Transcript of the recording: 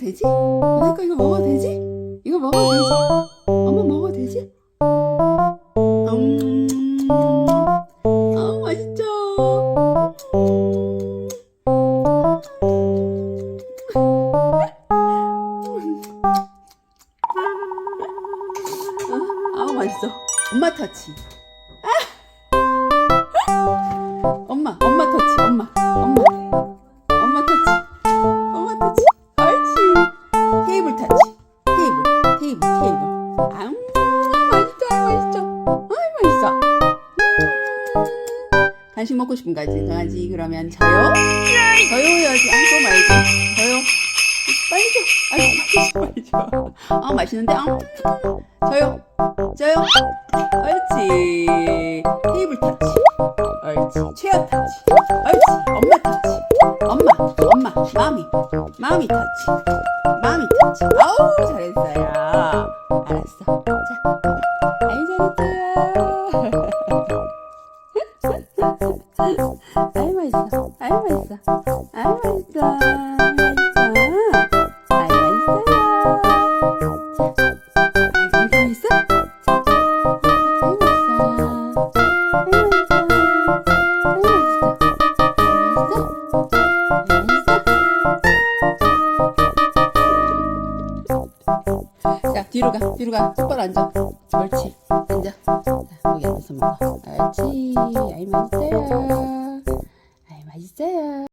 되지? 너네 거 이거 먹어도 되지? 이거 먹어도 되지? 엄마 먹어도 되지? 음, 아 맛있죠? 아, 아 맛있어. 엄마 터치. 테이블, 테이블, 테이블. 아, 맛있다, 맛있죠. 아이 맛있어. 음. 간식 먹고 싶은 가지 강아지 그러면 저요? 저요 해야지. 아, 그거 말고 저요. 빨리 줘. 아유, 빨리 줘. 아, 맛있는데. 아, 저요. 저요. 옳지. 테이블 터치. 옳지. 체어 터치. 옳지. 엄마 터치. 엄마, 엄마, 마미, 마미 터치. 마미 터치. 알았어. 자, 아이 잘했어요. 아이 맛있어. 아이 맛있어. 아이 맛있어. 맛있어. 아이 맛있어요. 자, 아이 맛있어? 아이 맛있어. 자 뒤로 가 뒤로 가. 똑바로 앉아 옳지. 앉아. 자 거기 앉아서 먹어. 옳지. 아이 맛있어요. 아이 맛있어요